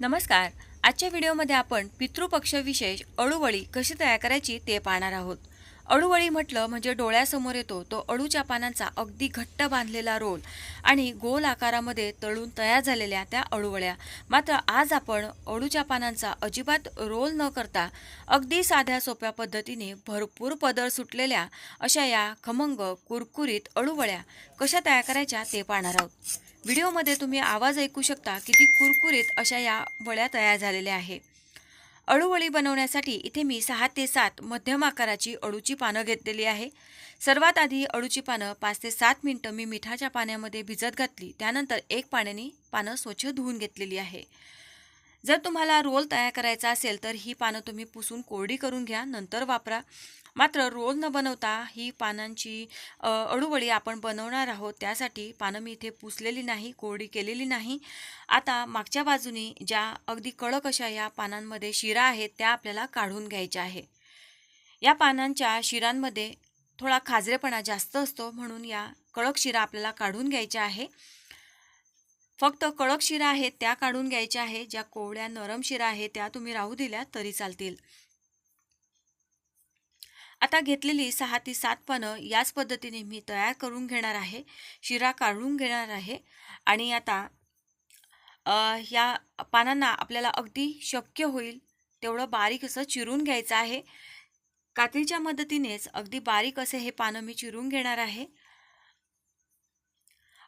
नमस्कार. आजच्या व्हिडिओमध्ये आपण पितृपक्ष विशेष अळूवळी कशी तयार करायची ते पाहणार आहोत. अळूवळी म्हटलं म्हणजे डोळ्यासमोर येतो तो अळूच्या पानांचा अगदी घट्ट बांधलेला रोल आणि गोल आकारामध्ये तळून तयार झालेल्या त्या अळूवळ्या मात्र आज आपण अळूच्या पानांचा अजिबात रोल न करता अगदी साध्या सोप्या पद्धतीने भरपूर पदर सुटलेल्या अशा या खमंग कुरकुरीत अळूवळ्या कशा तयार करायच्या ते पाहणार आहोत. व्हिडिओमध्ये तुम्ही आवाज ऐकू शकता किती कुरकुरीत अशा या वळ्या तयार झालेल्या आहे अळूवळी बनवण्यासाठी इथे मी सहा ते सात मध्यम आकाराची अळूची पानं घेतलेली आहे. सर्वात आधी अळूची पानं पाच ते सात मिनटं मी मिठाच्या पाण्यामध्ये भिजत घातली. त्यानंतर एक पाण्याने पानं स्वच्छ धुवून घेतलेली आहे. जर तुम्हाला रोल तयार करायचा असेल तर ही पानं तुम्ही पुसून कोरडी करून घ्या. नंतर वापरा. मात्र रोल न बनवता ही पानांची अळूवळी आपण बनवणार आहोत. त्यासाठी पानं मी इथे पुसलेली नाही कोरडी केलेली नाही. आता मागच्या बाजूनी ज्या अगदी कडक अशा या पानांमध्ये शिरा आहेत त्या आपल्याला काढून घ्यायच्या आहे. या पानांच्या शिरांमध्ये थोडा खाजरेपणा जास्त असतो म्हणून या कडक शिरा आपल्याला काढून घ्यायच्या आहे. फक्त कडक शिरा आहेत त्या काढून घ्यायच्या आहे. ज्या कोवळ्या नरम शिरा आहेत त्या तुम्ही राहू दिल्या तरी चालतील. आता घेतलेली सहा ती सात पानं याच पद्धतीने मी तयार करून घेणार आहे शिरा काढून घेणार आहे आणि आता ह्या या पानांना आपल्याला अगदी शक्य होईल तेवढं बारीक असं चिरून घ्यायचं आहे. कात्रीच्या मदतीनेच अगदी बारीक असे हे पानं मी चिरून घेणार आहे.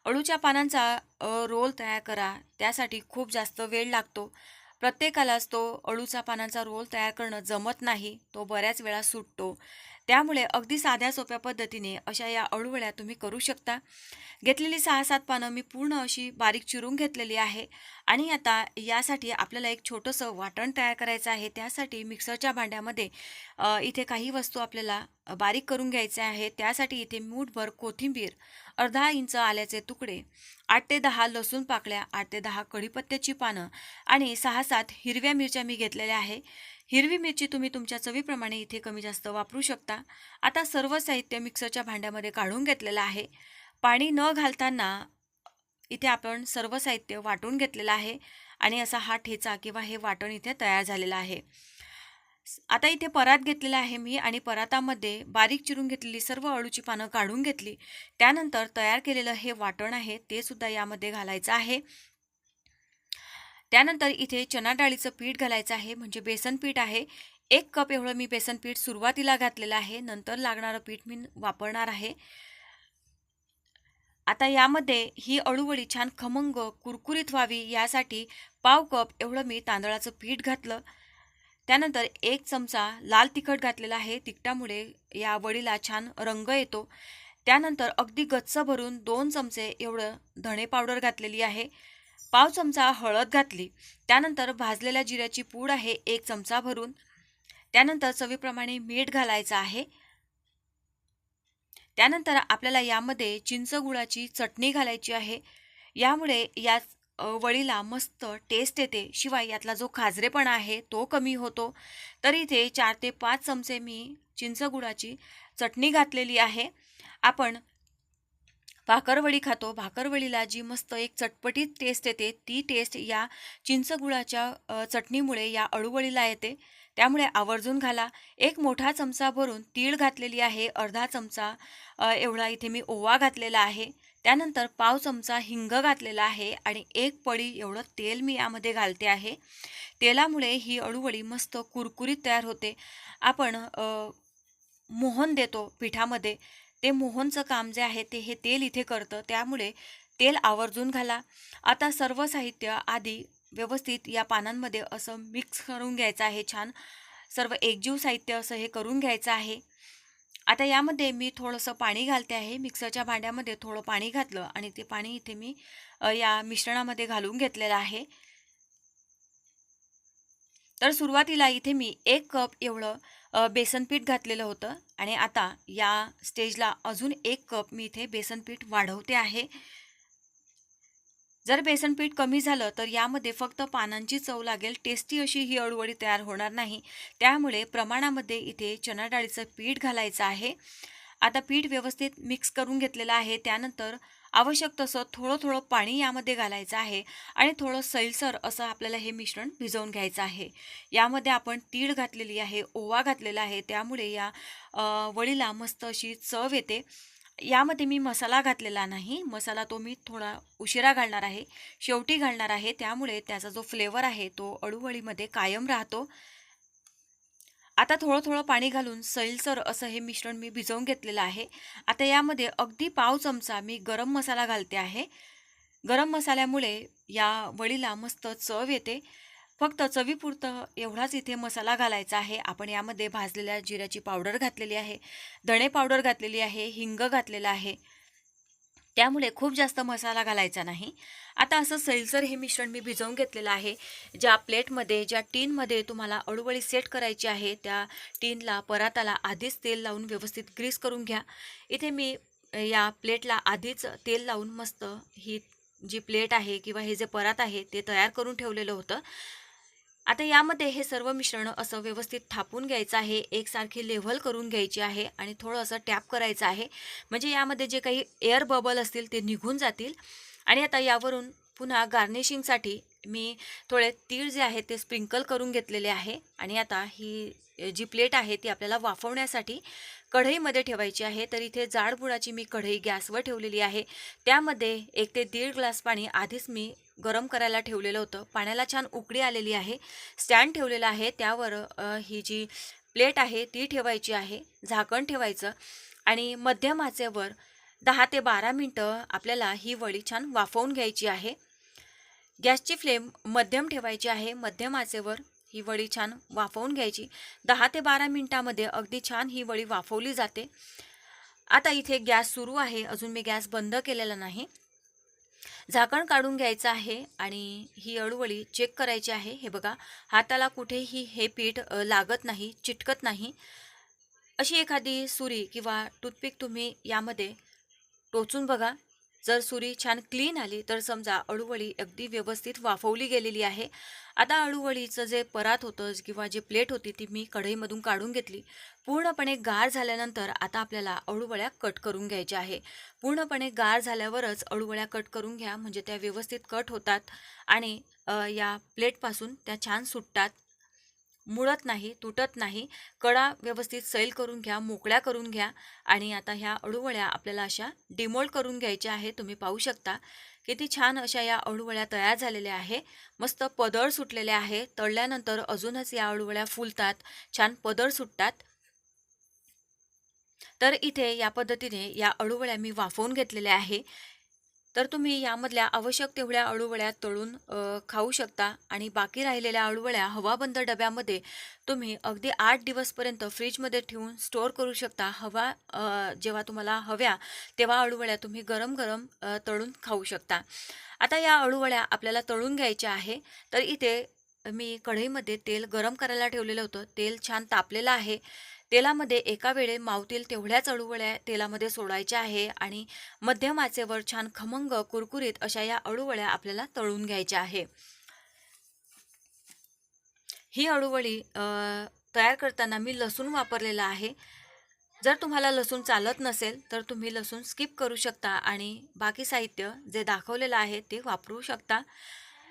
अळूच्या पानांचा रोल तयार करा त्यासाठी खूप जास्त वेळ लागतो. प्रत्येकालाच तो अळूचा पानांचा रोल तयार करणं जमत नाही. तो बऱ्याच वेळा सुटतो. त्यामुळे अगदी साध्या सोप्या पद्धतीने अशा या अळूवळ्या तुम्ही करू शकता. घेतलेली सहा सात पानं मी पूर्ण अशी बारीक चिरून घेतलेली आहे. आणि आता यासाठी आपल्याला एक छोटंसं वाटण तयार करायचं आहे. त्यासाठी मिक्सरच्या भांड्यामध्ये इथे काही वस्तू आपल्याला बारीक करून घ्यायचे आहे त्यासाठी इथे मूठभर कोथिंबीर अर्धा इंच आल्याचे तुकडे आठ ते दहा लसूण पाकळ्या आठ ते दहा कढीपत्त्याची पानं आणि सहा सात हिरव्या मिरच्या मी घेतलेल्या आहे. हिरवी मिरची तुम्ही तुमच्या चवीप्रमाणे इथे कमी जास्त वापरू शकता. आता सर्व साहित्य मिक्सरच्या भांड्यामध्ये काढून घेतलेलं आहे. पाणी न घालताना इथे आपण सर्व साहित्य वाटून घेतलेलं आहे आणि असा हा ठेचा किंवा हे वाटण इथे तयार झालेलं आहे. आता इथे परात घेतलेला आहे मी आणि परातामध्ये बारीक चिरून घेतलेली सर्व अळूची पानं काढून घेतली. त्यानंतर तयार केलेलं हे वाटण आहे ते सुद्धा यामध्ये घालायचं आहे. त्यानंतर इथे चना डाळीचं पीठ घालायचं आहे म्हणजे बेसन पीठ आहे. एक कप एवढं मी बेसन पीठ सुरुवातीला घातलेलं आहे नंतर लागणारं पीठ मी वापरणार आहे. आता यामध्ये ही अळूवळी छान खमंग कुरकुरीत व्हावी यासाठी पाव कप एवढं मी तांदळाचं पीठ घातलं. त्यानंतर एक चमचा लाल तिखट घातलेला आहे तिखटामुळे या वडीला छान रंग येतो. त्यानंतर अगदी गच्च भरून दोन चमचे एवढं धणे पावडर घातलेली आहे. पाव चमचा हळद घातली. त्यानंतर भाजलेल्या जिऱ्याची पूड आहे एक चमचा भरून. त्यानंतर चवीप्रमाणे मीठ घालायचं आहे. त्यानंतर आपल्याला यामध्ये चिंच गुळाची चटणी घालायची आहे. यामुळे या वळीला वडीला मस्त टेस्ट येते. शिवाय यातला जो खाजरेपणा आहे तो कमी होतो. तर इथे चार ते पाच चमचे मी चिंचगुळाची चटणी घातलेली आहे. आपण भाकरवडी खातो. भाकरवडीला जी मस्त एक चटपटीत टेस्ट येते ती टेस्ट या चिंच गुळाच्या चटणीमुळे या अळूवळीला येते. त्यामुळे आवर्जून घाला. एक मोठा चमचा भरून तीळ घातलेली आहे अर्धा चमचा एवढा इथे मी ओवा घातलेला आहे. त्यानंतर पाव चमचा हिंग घातलेला आहे आणि एक पडी एवढं तेल मी यामध्ये घालते आहे. तेलामुळे ही अळूवळी मस्त कुरकुरीत तयार होते. आपण मोहन देतो पिठामध्ये. ते मोहनचं काम जे आहे ते हे तेल इथे करतं. त्यामुळे तेल आवर्जून घाला. आता सर्व साहित्य आधी व्यवस्थित या पानांमध्ये असं मिक्स करून घ्यायचं आहे छान. सर्व एकजीव साहित्य असं हे करून घ्यायचं आहे. आता यामध्ये मी थोडंसं पाणी घालते आहे. मिक्सरच्या भांड्यामध्ये थोडं पाणी घातलं आणि ते पाणी इथे मी या मिश्रणामध्ये घालून घेतलेलं आहे. तर सुरुवातीला इथे मी एक कप एवढं बेसनपीठ बेसन पीठ घातलेलं होतं आणि आता या स्टेजला अजून एक कप मी इथे बेसन पीठ वाढवते आहे. जर बेसन पीठ कमी झालं तर यामध्ये फक्त पानांची चव लागेल टेस्टी अशी ही अळूवडी तयार होणार नाही. त्यामुळे प्रमाणामध्ये इथे चणा डाळीचं पीठ घालायचं आहे. आता पीठ व्यवस्थित मिक्स करून घेतलेलं आहे. त्यानंतर आवश्यक तसं थोडं थोडं पाणी यामध्ये घालायचं आहे आणि थोडं सैलसर असं आपल्याला हे मिश्रण भिजवून घ्यायचं आहे. यामध्ये आपण तीळ घातलेली आहे ओवा घातलेला आहे त्यामुळे या वळीला वडीला मस्त अशी चव येते. यामध्ये मी मसाला घातलेला नाही मसाला तो मी थोडा उशिरा घालणार आहे शेवटी घालणार आहे त्यामुळे त्याचा जो फ्लेवर आहे तो अळूवळीमध्ये कायम राहतो. आता थोडं थोडं पाणी घालून सैलसर असं हे मिश्रण मी भिजवून घेतलेलं आहे. आता यामध्ये अगदी पाव चमचा मी गरम मसाला घालते आहे. गरम मसाल्यामुळे या वडीला मस्त चव येते. फक्त चवीपुरतं एवढाच इथे मसाला घालायचा आहे. आपण यामध्ये भाजलेल्या जिऱ्याची पावडर घातलेली आहे. धणे पावडर घातलेली आहे. हिंग घातलेलं आहे. त्यामुळे खूप जास्त मसाला घालायचा नाही. आता असं सैलसर हे मिश्रण मी भिजवून घेतलेलं आहे. ज्या प्लेटमध्ये ज्या टीनमध्ये तुम्हाला अळूवळी सेट करायची आहे त्या टीनला पराताला आधीच तेल लावून व्यवस्थित ग्रीस करून घ्या. इथे मी या प्लेटला आधीच तेल लावून मस्त ही जी प्लेट आहे किंवा हे जे परात आहे ते तयार करून ठेवलेलं होतं. आता यामध्ये हे सर्व मिश्रण असं व्यवस्थित थापून घ्यायचं आहे एकसारखी लेव्हल करून घ्यायची आहे आणि थोडं असं टॅप करायचं आहे. म्हणजे यामध्ये जे काही एअर बबल असतील ते निघून जातील. आणि आता यावरून पुन्हा गार्निशिंगसाठी मी थोडे तीळ जे आहेत ते स्प्रिंकल करून घेतलेले आहे. आणि आता ही जी प्लेट आहे ती आपल्याला वाफवण्यासाठी कढईमध्ये ठेवायची आहे. तर इथे जाड बुडाची मी कढई गॅसवर ठेवलेली आहे. त्यामध्ये एक ते दीड ग्लास पाणी आधीच मी गरम करायला ठेवलेलं होतं. पाण्याला छान उकडी आलेली आहे. स्टँड ठेवलेला आहे. त्यावर ही जी प्लेट आहे ती ठेवायची आहे. झाकण ठेवायचं. आणि मध्यम आचेवर दहा ते बारा मिनटं आपल्याला ही वडी छान वाफवून घ्यायची आहे. गॅसची फ्लेम मध्यम ठेवायची आहे. मध्यम आचेवर ही वडी छान वाफवून घ्यायची. दहा ते बारा मिनटामध्ये अगदी छान ही वडी वाफवली जाते. आता इथे गॅस सुरू आहे. अजून मी गॅस बंद केलेला नाही. झाकण काढून घ्यायचं आहे आणि ही अळूवळी चेक करायची आहे. हे बघा हाताला कुठेही हे पीठ लागत नाही चिटकत नाही. अशी एखादी सुरी किंवा टूथपिक तुम्ही यामध्ये टोचून बघा. जर सुरी छान क्लीन आली तर समजा अळूवळी अगदी व्यवस्थित वाफवली गेलेली आहे. आता अळूवळीचं जे परात होतं किंवा जे प्लेट होती ती मी कढईमधून काढून घेतली. पूर्णपणे गार झाल्यानंतर आता आपल्याला अळूवळ्या कट करून घ्यायच्या आहे. पूर्णपणे गार झाल्यावरच अळूवळ्या कट करून घ्या म्हणजे त्या व्यवस्थित कट होतात आणि या प्लेटपासून त्या छान सुटतात. मुळत नाही तुटत नाही. कडा व्यवस्थित सैल करून घ्या मोकळ्या करून घ्या आणि आता ह्या अळूवळ्या आपल्याला अशा डिमोल्ड करून घ्यायच्या आहे तुम्ही पाहू शकता. किती छान अशा या अळूवळ्या तयार झालेल्या आहे मस्त पदळ सुटलेले आहे. तळल्यानंतर अजूनच या अळूवळ्या फुलतात. छान पदळ सुटतात. तर इथे या पद्धतीने या अळूवळ्या मी वाफवून घेतलेल्या आहे. तर तुम्ही यामधल्या आवश्यक तेवढ्या अळूवळ्या तळून खाऊ शकता आणि बाकी राहिलेल्या अळूवळ्या हवाबंद डब्यामध्ये तुम्ही अगदी आठ दिवसपर्यंत फ्रीजमध्ये ठेवून स्टोअर करू शकता. हवा जेव्हा तुम्हाला हव्या तेव्हा अळूवळ्या तुम्ही गरम गरम तळून खाऊ शकता. आता या अळूवळ्या आपल्याला तळून घ्यायच्या आहे. तर इथे मी कढईमध्ये तेल गरम करायला ठेवलेलं होतं. तेल छान तापलेलं आहे. तेलामध्ये एका वेळे मावतील तेवढ्याच अळूवळ्या तेलामध्ये सोडायच्या आहे आणि मध्यम आचेवर छान खमंग कुरकुरीत अशा या अळूवळ्या आपल्याला तळून घ्यायच्या आहे. ही अळूवळी तयार करताना मी लसूण वापरलेला आहे. जर तुम्हाला लसूण चालत नसेल तर तुम्ही लसूण स्किप करू शकता आणि बाकी साहित्य जे दाखवलेलं आहे ते वापरू शकता.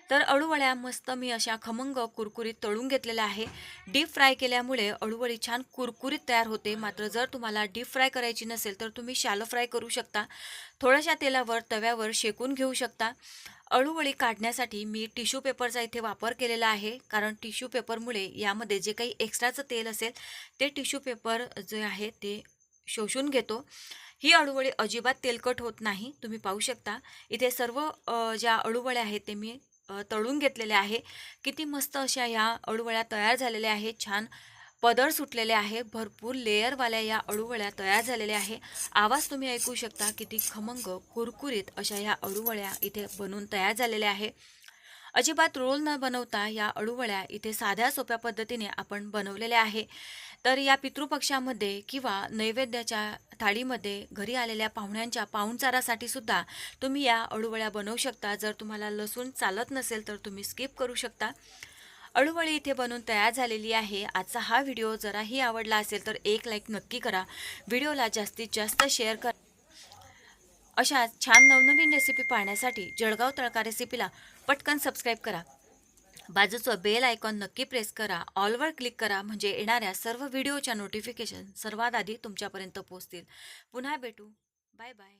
तर अळूवळ्या मस्त मी अशा खमंग कुरकुरीत तळून घेतलेल्या आहे. डीप फ्राय केल्यामुळे अळूवळी छान कुरकुरीत तयार होते. मात्र जर तुम्हाला डीप फ्राय करायची नसेल तर तुम्ही शॅलो फ्राय करू शकता. थोड्याशा तेलावर तव्यावर शेकून घेऊ शकता. अळूवळी काढण्यासाठी मी टिश्यू पेपरचा इथे वापर केलेला आहे. कारण टिश्यू पेपरमुळे यामध्ये जे काही एक्स्ट्राचं तेल असेल ते टिश्यू पेपर जे आहे ते शोषून घेतो. ही अळूवळी अजिबात तेलकट होत नाही. तुम्ही पाहू शकता. इथे सर्व ज्या अळूवळ्या आहेत ते मी तळून घेतलेले आहे. किती मस्त अशा ह्या अळूवळ्या तयार झालेल्या आहेत. छान पदर सुटलेले आहे. भरपूर लेअरवाल्या या अळूवळ्या तयार झालेल्या आहे. आवाज तुम्ही ऐकू शकता. किती खमंग कुरकुरीत अशा ह्या अळूवळ्या इथे बनून तयार झालेल्या आहे. अजिबात रोल न बनवता या अळूवळ्या इथे साध्या सोप्या पद्धतीने आपण बनवलेल्या आहे. तर या पितृपक्षामध्ये किंवा नैवेद्याच्या थाळीमध्ये घरी आलेल्या पाहुण्यांच्या पाहुणचारासाठी सुद्धा तुम्ही या अळूवळ्या बनवू शकता. जर तुम्हाला लसूण चालत नसेल तर तुम्ही स्किप करू शकता. अळूवळी इथे बनवून तयार झालेली आहे. आजचा हा व्हिडिओ जराही आवडला असेल तर एक लाईक नक्की करा. व्हिडिओला जास्तीत जास्त शेअर करा. अशा छान नवनवीन रेसिपी पाहण्यासाठी जळगाव तळका रेसिपीला पटकन सबस्क्राईब करा. बाजूचं बेल आयकॉन नक्की प्रेस करा. ऑलवर क्लिक करा. म्हणजे येणाऱ्या सर्व व्हिडिओच्या नोटिफिकेशन सर्वात आधी तुमच्यापर्यंत पोहोचतील. पुन्हा भेटू. Bye bye